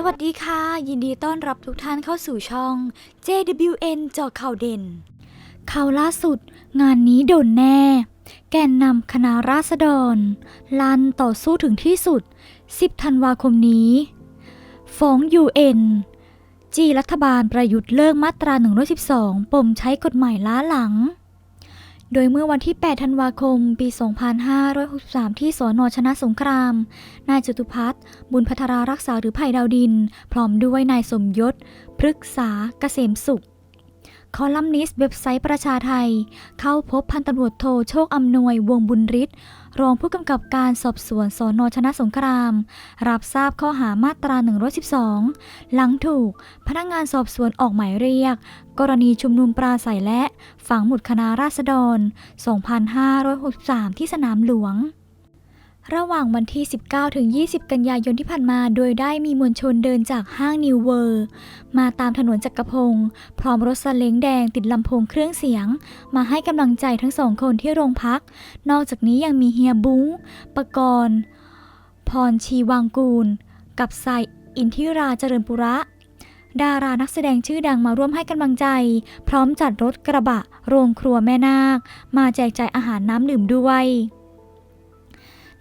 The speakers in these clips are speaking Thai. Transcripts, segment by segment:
สวัสดีค่ะ ยินดีต้อนรับทุกท่านเข้าสู่ช่อง JWN เจาะข่าวเด่น ข่าวล่าสุด งานนี้โดนแน่ แกนนำคณะราษฎร ลันต่อสู้ถึงที่สุด 10 ธันวาคมนี้ฟ้อง UN จีรัฐบาลประยุทธ์เลิกมาตรา 112 ปมใช้กฎหมายล้าหลัง โดยเมื่อวันที่ 8 ธันวาคม ปี 2563 ที่สอนอชนะสงคราม นายจตุพัฒน์บุญพัทรารักษาหรือไผ่ดาวดิน พร้อมด้วยนายสมยศ พฤกษาเกษมสุข คอลัมนิสต์เว็บไซต์ประชาไทย เข้าพบพันตำรวจโทโชคอำนวย วงบุญฤทธิ์รองผู้กำกับการสอบสวนสอนอชนะสงคราม รับทราบข้อหามาตรา 112 หลังถูก พนักงานสอบสวนออกหมายเรียก กรณีชุมนุมปราศัยและ ฝังหมุดคณะราษฎร 2563 ที่สนามหลวง ระหว่างวันที่ 19 ถึง 20 กันยายนที่ผ่านมา โดยได้มีมวลชนเดินจากห้างนิวเวอร์ มาตามถนนจักรพงศ์พร้อมรถซาเล้งแดงติดลำโพงเครื่องเสียง มาให้กำลังใจทั้งสองคนที่โรงพัก นอกจากนี้ยังมีเฮียบุ้ง ปกรณ์ พรชีวังกูล กับไซอินทิราเจริญปุระดารานักแสดงชื่อดังมาร่วมให้กำลังใจ พร้อมจัดรถกระบะ โรงครัวแม่นาค มาแจกจ่ายอาหารน้ำดื่มด้วย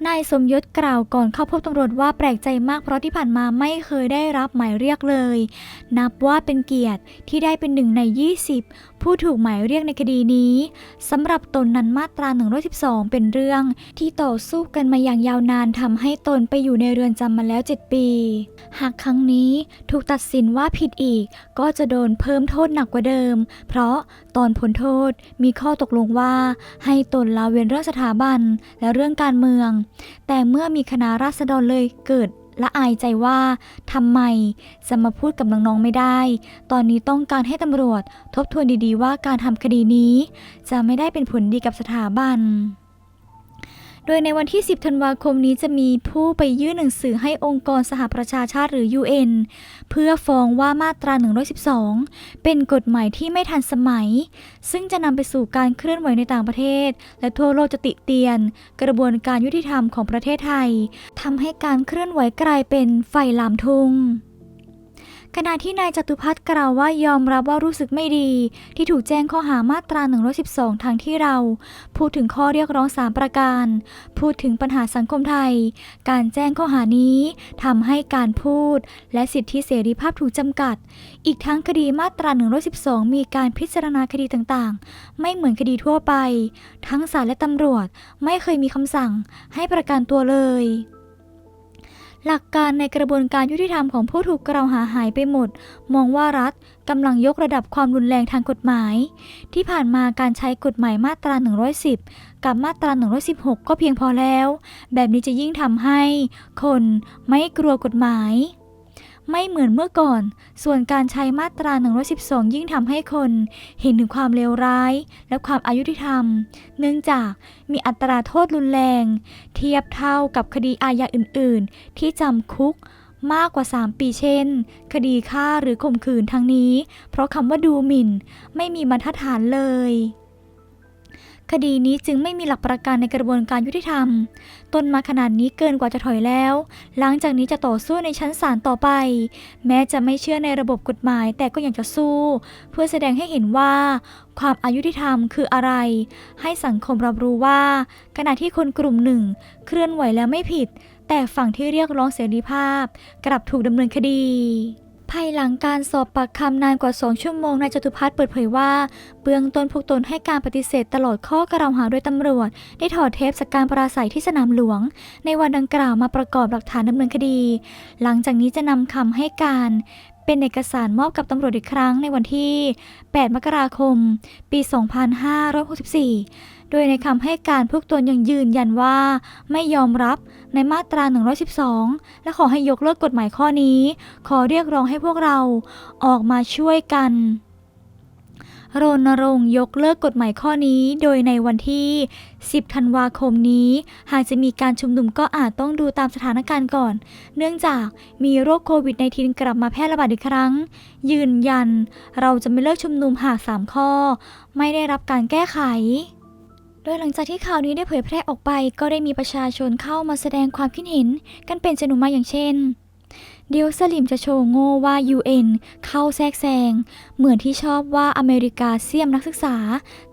นายสมยศกล่าวก่อนเข้าพบตำรวจว่าแปลกใจมากเพราะที่ผ่านมาไม่เคยได้รับหมายเรียกเลย นับว่าเป็นเกียรติที่ได้เป็นหนึ่งใน 20 ผู้ถูกหมายเรียกในคดีนี้สำหรับตนนั้นมาตรา 112 เป็นเรื่อง ที่ต่อสู้กันมาอย่างยาวนานทำให้ตนไปอยู่ในเรือนจำมาแล้ว 7 ปี หากครั้งนี้ถูกตัดสินว่าผิดอีก ก็จะโดนเพิ่มโทษหนักกว่าเดิม เพราะตอนพ้นโทษมีข้อตกลงว่า ให้ตนละเว้นเรื่องสถาบันและเรื่องการเมือง แต่เมื่อมีคณะราษฎรเลยเกิดละอายใจว่าทำไมจะมาพูดกับน้องๆไม่ได้ ตอนนี้ต้องการให้ตำรวจทบทวนดีๆ ว่าการทำคดีนี้ จะไม่ได้เป็นผลดีกับสถาบัน โดยในวันที่ 10 ธันวาคมนี้จะมีผู้ไปยื่นหนังสือให้องค์กรสหประชาชาติหรือ UN เพื่อฟ้องว่ามาตรา 112 เป็นกฎหมายที่ไม่ทันสมัย ซึ่งจะนำไปสู่การเคลื่อนไหวในต่างประเทศ และทั่วโลกจะติเตียน กระบวนการยุติธรรมของประเทศไทยทำให้การเคลื่อนไหวกลายเป็นไฟลามทุ่ง ขณะที่นายจตุพัฒน์กล่าวว่ายอมรับว่ารู้สึกไม่ดี ที่ถูกแจ้งข้อหามาตรา 112 ทางที่เรา พูดถึงข้อเรียกร้อง 3 ประการ พูดถึงปัญหาสังคมไทย การแจ้งข้อหานี้ทำให้การพูด และสิทธิเสรีภาพถูกจำกัด อีกทั้งคดีมาตรา 112 มีการพิจารณาคดีต่างๆ ไม่เหมือนคดีทั่วไป ทั้งศาลและตำรวจไม่เคยมีคำสั่งให้ประกันตัวเลย หลักการในกระบวนการยุติธรรมของผู้ถูกกล่าวหาหายไปหมด มองว่ารัฐกำลังยกระดับความรุนแรงทางกฎหมาย ที่ผ่านมาการใช้กฎหมายมาตรา 110 กับมาตรา 116 ก็เพียงพอแล้ว แบบนี้จะยิ่งทำให้คนไม่กลัวกฎหมาย ไม่เหมือนเมื่อก่อน ส่วนการใช้มาตรา 112 ยิ่งทำให้คนเห็นถึงความเลวร้าย และความอายุติธรรม เนื่องจากมีอัตราโทษรุนแรง เทียบเท่ากับคดีอาญาอื่น ๆ ที่จำคุกมากกว่า 3 ปีเช่น คดีฆ่าหรือข่มขืนทั้งนี้ เพราะคำว่าดูหมิ่น ไม่มีบรรทัดฐานเลย คดีนี้จึงไม่มีหลักประกันในกระบวนการยุติธรรม ต้นมาขนาดนี้เกินกว่าจะถอยแล้ว หลังจากนี้จะต่อสู้ในชั้นศาลต่อไป แม้จะไม่เชื่อในระบบกฎหมายแต่ก็ยังจะสู้ เพื่อแสดงให้เห็นว่า ความอายุติธรรมคืออะไร ให้สังคมรับรู้ว่า ขณะที่คนกลุ่มหนึ่ง เคลื่อนไหวแล้วไม่ผิด แต่ฝั่งที่เรียกร้องเสรีภาพ กลับถูกดำเนินคดี ภายหลังการสอบปากคำนานกว่า 2 ชั่วโมงนายจตุพัฒน์เปิดเผยว่า เบื้องต้นพวกตนให้การปฏิเสธตลอดข้อกล่าวหาโดยตำรวจ ได้ถอดเทปจากการปราศัยที่สนามหลวง ในวันดังกล่าวมาประกอบหลักฐานดำเนินคดี หลังจากนี้จะนำคำให้การเป็นเอกสารมอบกับตำรวจอีกครั้งในวันที่ 8 มกราคม ปี 2564 โดยในคำให้การพวกตนยังยืนยันว่า ไม่ยอมรับในมาตรา 112 และขอให้ยกเลิกกฎหมายข้อนี้ ขอเรียกร้องให้พวกเราออกมาช่วยกันรณรงค์ยกเลิกกฎหมายข้อนี้ โดยในวันที่ 10 ธันวาคมนี้ หากจะมีการชุมนุมก็อาจต้องดูตามสถานการณ์ก่อน เนื่องจากมีโรคโควิด -19 กลับมาแพร่ระบาดอีกครั้ง ยืนยัน เราจะไม่เลิกชุมนุมหาก 3 ข้อ ไม่ได้รับการแก้ไข ดยหลังจากที่ข่าวนี้ได้เผยแพร่ออกไป ก็ได้มีประชาชนเข้ามาแสดงความคิดเห็น กันเป็นจำนวนมากอย่างเช่น เดียวสลิมจะโชว์โง่ว่า UN เข้าแทรกแซง เหมือนที่ชอบว่าอเมริกาเสียมนักศึกษา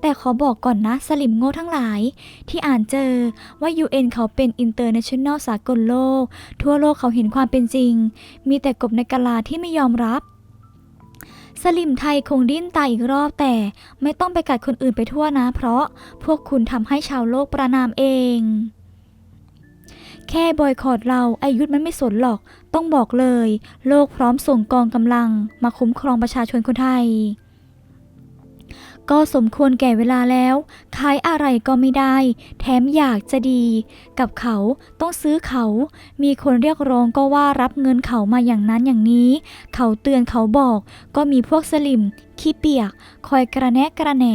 แต่ขอบอกก่อนนะสลิมโง่ทั้งหลาย ที่อ่านเจอว่า UN เขาเป็น International สากลโลก ทั่วโลกเขาเห็นความเป็นจริง มีแต่กบในกะลาที่ไม่ยอมรับ สลิมไทยคงดิ้นตายอีกรอบแต่ไม่ต้องไปกัดคนอื่นไปทั่วนะ เพราะพวกคุณทำให้ชาวโลกประนามเอง แค่บอยคอรดเราอายุธมันไม่สนหรอก ต้องบอกเลย โลกพร้อมส่งกองกำลัง มาคุ้มครองประชาชนคนไทย ก็สมควรแก่เวลาแล้ว ขายอะไรก็ไม่ได้ แถมอยากจะดี กับเขาต้องซื้อเขา มีคนเรียกร้องก็ว่ารับเงินเขามาอย่างนั้นอย่างนี้ เขาเตือนเขาบอก ก็มีพวกสลิมขี้เปียก คอยกระแนะกระแหน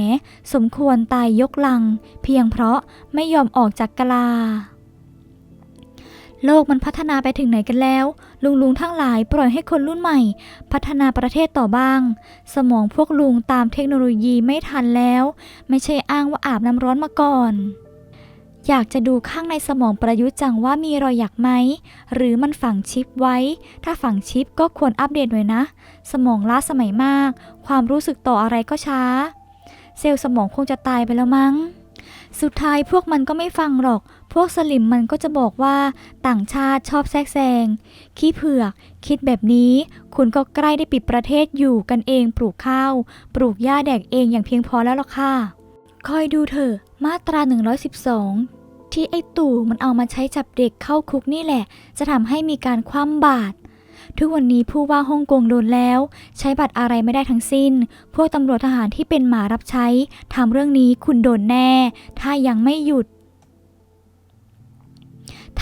สมควรตายยกลัง เพียงเพราะไม่ยอมออกจากกลา โลกมันพัฒนาไปถึงไหนกันแล้ว ลุงลุงๆทั้งหลายปล่อยให้คนรุ่นใหม่ พัฒนาประเทศต่อบ้าง สมองพวกลุงตามเทคโนโลยีไม่ทันแล้ว ไม่ใช่อ้างว่าอาบน้ำร้อนมาก่อน อยากจะดูข้างในสมองประยุทธ์จังว่ามีรอยหยักไหม หรือมันฝังชิปไว้ ถ้าฝังชิปก็ควรอัปเดตหน่อยนะ สมองล้าสมัยมาก ความรู้สึกต่ออะไรก็ช้า เซลล์สมองคงจะตายไปแล้วมั้ง สุดท้ายพวกมันก็ไม่ฟังหรอก พวกสลิมมันก็จะบอกว่าต่างชาติชอบแทรกแซง ขี้เผือก คิดแบบนี้ คุณก็ใกล้ได้ปิดประเทศอยู่กันเองปลูกข้าว ปลูกหญ้าแดกเองอย่างเพียงพอแล้วล่ะค่ะ คอยดูเถอะ มาตรา 112 ที่ไอ้ตู่มันเอามาใช้จับเด็กเข้าคุกนี่แหละ จะทำให้มีการคว่ำบาตรทุกวันนี้ผู้ว่าฮ่องกงโดนแล้ว ใช้บัตรอะไรไม่ได้ทั้งสิ้น พวกตำรวจทหารที่เป็นหมารับใช้ทำเรื่องนี้คุณโดนแน่ ถ้ายังไม่หยุด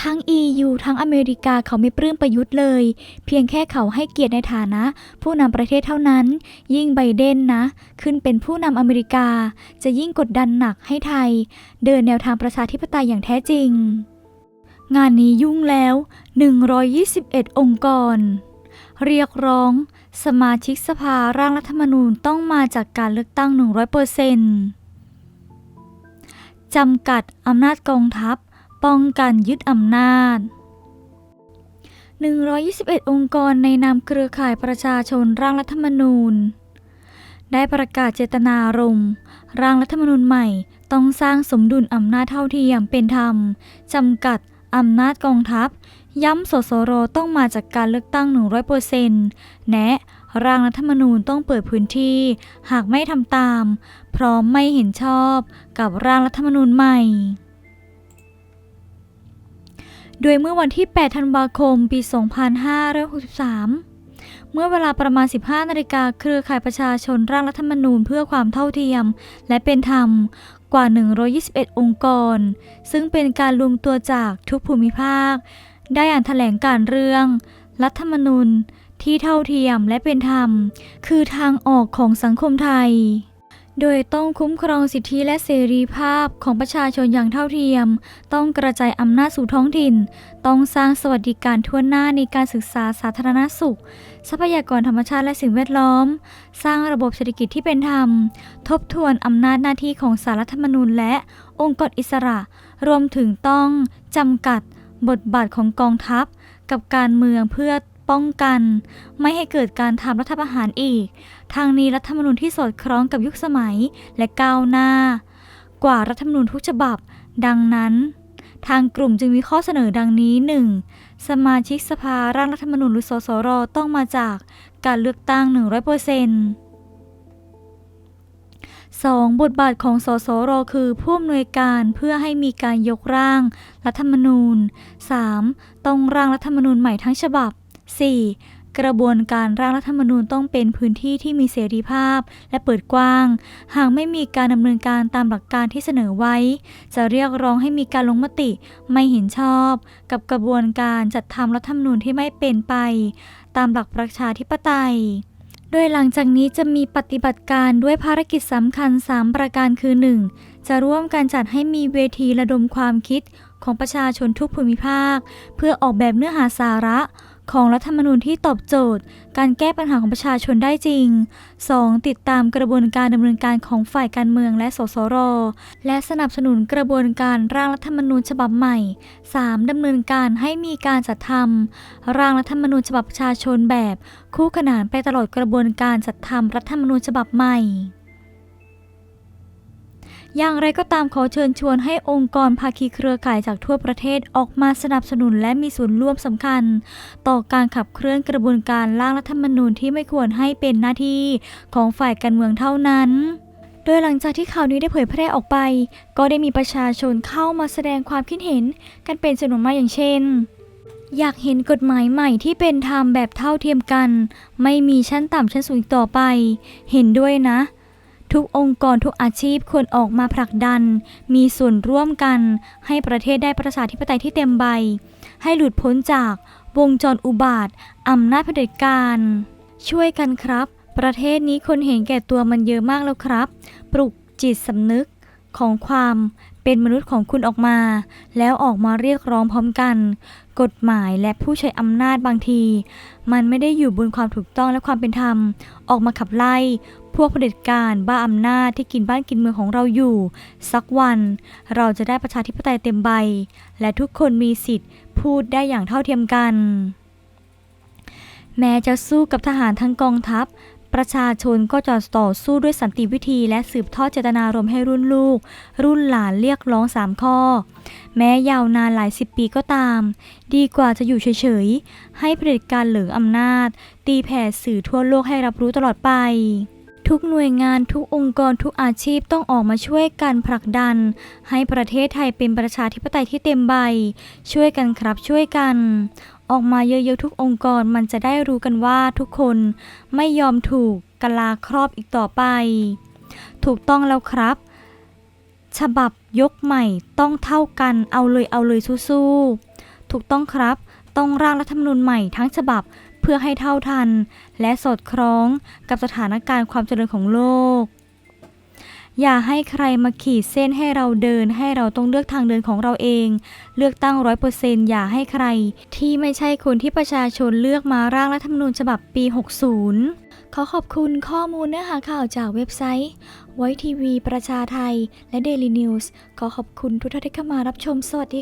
ทั้ง EU ทั้งอเมริกาเขาไม่ปลื้มประยุทธ์เลย เพียงแค่เขาให้เกียรติในฐานะ ผู้นำประเทศเท่านั้น ยิ่งไบเดนนะ ขึ้นเป็นผู้นำอเมริกา จะยิ่งกดดันหนักให้ไทย เดินแนวทางประชาธิปไตยอย่างแท้จริง งานนี้ยุ่งแล้ว 121 องค์กร เรียกร้อง สมาชิกสภาร่างรัฐธรรมนูญต้องมาจากการเลือกตั้ง 100%จำกัดอำนาจกองทัพ ป้องกันยึดอำนาจ 121 องค์กรในนามเครือข่ายประชาชนร่างรัฐธรรมนูญ ได้ประกาศเจตนารมณ์ร่างรัฐธรรมนูญใหม่ต้องสร้างสมดุลอำนาจเท่าเทียมเป็นธรรมจำกัดอำนาจกองทัพ ย้ำสสรต้องมาจากการเลือกตั้ง 100%แนะร่างรัฐธรรมนูญต้องเปิดพื้นที่ หากไม่ทำตาม พร้อมไม่เห็นชอบกับร่างรัฐธรรมนูญใหม่ โดยเมื่อวันที่ 8 ธันวาคม ปี 2563 เมื่อเวลาประมาณ 15 นาฬิกาเครือข่ายประชาชนร่างรัฐธรรมนูญเพื่อความเท่าเทียม และเป็นธรรมกว่า 121 องค์กร ซึ่งเป็นการรวมตัวจากทุกภูมิภาค ได้อ่านแถลงการเรื่อง รัฐธรรมนูญที่เท่าเทียมและเป็นธรรม คือทางออกของสังคมไทย โดยต้องคุ้มครองสิทธิและเสรีภาพของประชาชนอย่างเท่าเทียม ต้องกระจายอำนาจสู่ท้องถิ่น ต้องสร้างสวัสดิการทั่วหน้าในการศึกษาสาธารณสุข ทรัพยากรธรรมชาติและสิ่งแวดล้อม สร้างระบบเศรษฐกิจที่เป็นธรรม ทบทวนอำนาจหน้าที่ของสารรัฐธรรมนูญและองค์กรอิสระ รวมถึงต้องจำกัดบทบาทของกองทัพ กับการเมืองเพื่อ ป้องกัน ไม่ให้เกิดการทำรัฐประหารอีก ทางนี้รัฐธรรมนูญที่สอดคล้องกับยุคสมัยและก้าวหน้า กว่ารัฐธรรมนูญทุกฉบับ ดังนั้น ทางกลุ่มจึงมีข้อเสนอดังนี้ 1. สมาชิกสภาร่างรัฐธรรมนูญหรือสสรต้องมาจากการเลือกตั้ง 100% 2. บทบาทของสสรคือผู้อำนวยการเพื่อให้มีการยกร่าง รัฐธรรมนูญ 3. ต้องร่างรัฐธรรมนูญใหม่ทั้งฉบับ 4. กระบวนการร่างรัฐธรรมนูญต้องเป็นพื้นที่ที่มีเสรีภาพ และเปิดกว้าง หากไม่มีการดำเนินการตามหลักการที่เสนอไว้ จะเรียกร้องให้มีการลงมติไม่เห็นชอบ กับกระบวนการจัดทำรัฐธรรมนูญที่ไม่เป็นไป ตามหลักประชาธิปไตยโดยหลังจากนี้จะมีปฏิบัติการด้วยภารกิจสำคัญ 3 ประการคือ 1. จะร่วมกันจัดให้มีเวทีระดมความคิดของประชาชนทุกภูมิภาค เพื่อออกแบบเนื้อหาสาระ ของรัฐธรรมนูญที่ตอบโจทย์ การแก้ปัญหาของประชาชนได้จริง 2. ติดตามกระบวนการดำเนินการของฝ่ายการเมืองและสสร และสนับสนุนกระบวนการร่างรัฐธรรมนูญฉบับใหม่ 3. ดำเนินการให้มีการจัดทำร่างรัฐธรรมนูญฉบับประชาชนแบบ คู่ขนานไปตลอดกระบวนการจัดทำรัฐธรรมนูญฉบับใหม่ อย่างไรก็ตามขอเชิญชวนให้องค์กรภาคีเครือข่ายจากทั่วประเทศออกมาสนับสนุนและมีส่วนร่วมสำคัญ ต่อการขับเคลื่อนกระบวนการร่างรัฐธรรมนูญที่ไม่ควรให้เป็นหน้าที่ของฝ่ายการเมืองเท่านั้นโดยหลังจากที่ข่าวนี้ได้เผยแพร่ออกไป ก็ได้มีประชาชนเข้ามาแสดงความคิดเห็นกันเป็นจำนวนมากอย่างเช่น อยากเห็นกฎหมายใหม่ที่เป็นธรรมแบบเท่าเทียมกัน ไม่มีชั้นต่ำชั้นสูงต่อไป เห็นด้วยนะ ทุกองค์กรทุกอาชีพควรออกมาผลักดัน มีส่วนร่วมกัน ให้ประเทศได้ประชาธิปไตยที่เต็มใบ ให้หลุดพ้นจากวงจรอุบาทอำนาจเผด็จการ ช่วยกันครับ ประเทศนี้คนเห็นแก่ตัวมันเยอะมากแล้วครับ ปลุกจิตสำนึกของความ เป็นมนุษย์ของคุณออกมา แล้วออกมาเรียกร้องพร้อมกัน กฎหมายและผู้ใช้อำนาจบางที มันไม่ได้อยู่บนความถูกต้องและความเป็นธรรม ออกมาขับไล่ พวกเผด็จการบ้าอำนาจที่กินบ้านกินเมืองของเราอยู่ สักวัน เราจะได้ประชาธิปไตยเต็มใบ และทุกคนมีสิทธิ์พูดได้อย่างเท่าเทียมกัน แม้จะสู้กับทหารทั้งกองทัพ ประชาชนก็จะต่อสู้ด้วยสันติวิธี และสืบทอดเจตนารมณ์ให้รุ่นลูก รุ่นหลานเรียกร้องสามข้อ แม้ยาวนานหลายสิบปีก็ตาม ดีกว่าจะอยู่เฉยๆ ให้เผด็จการเหลืองอำนาจ ตีแผ่สื่อทั่วโลกให้รับรู้ตลอดไปทุกหน่วยงานทุกองค์กรทุกอาชีพต้องออกมาช่วยกันผลักดัน ให้ประเทศไทยเป็นประชาธิปไตยที่เต็มใบ ช่วยกันครับช่วยกัน ออกมาเยอะๆทุกองค์กรมันจะได้รู้กันว่าทุกคนไม่ยอมถูกกลาครอบอีกต่อไป ถูกต้องแล้วครับ ฉบับยกใหม่ต้องเท่ากันเอาเลยเอาเลยสู้ๆถูกต้องครับ ต้องร่างรัฐธรรมนูญใหม่ทั้งฉบับเพื่อให้เท่าทัน และสอดคล้องกับสถานการณ์ความเจริญของโลก อย่าให้ใครมาขีดเส้นให้เราเดิน ให้เราต้องเลือกทางเดินของเราเอง เลือกตั้งร้อยเปอร์เซนต์อย่าให้ใคร ที่ไม่ใช่คนที่ประชาชนเลือกมาร่างรัฐธรรมนูญฉบับปี 60 ขอขอบคุณข้อมูลเนื้อหาข่าวจากเว็บไซต์ไวทีวีประชาไทย และ Daily News ขอขอบคุณทุกท่านที่เข้ามารับชมสวัสดีค่ะ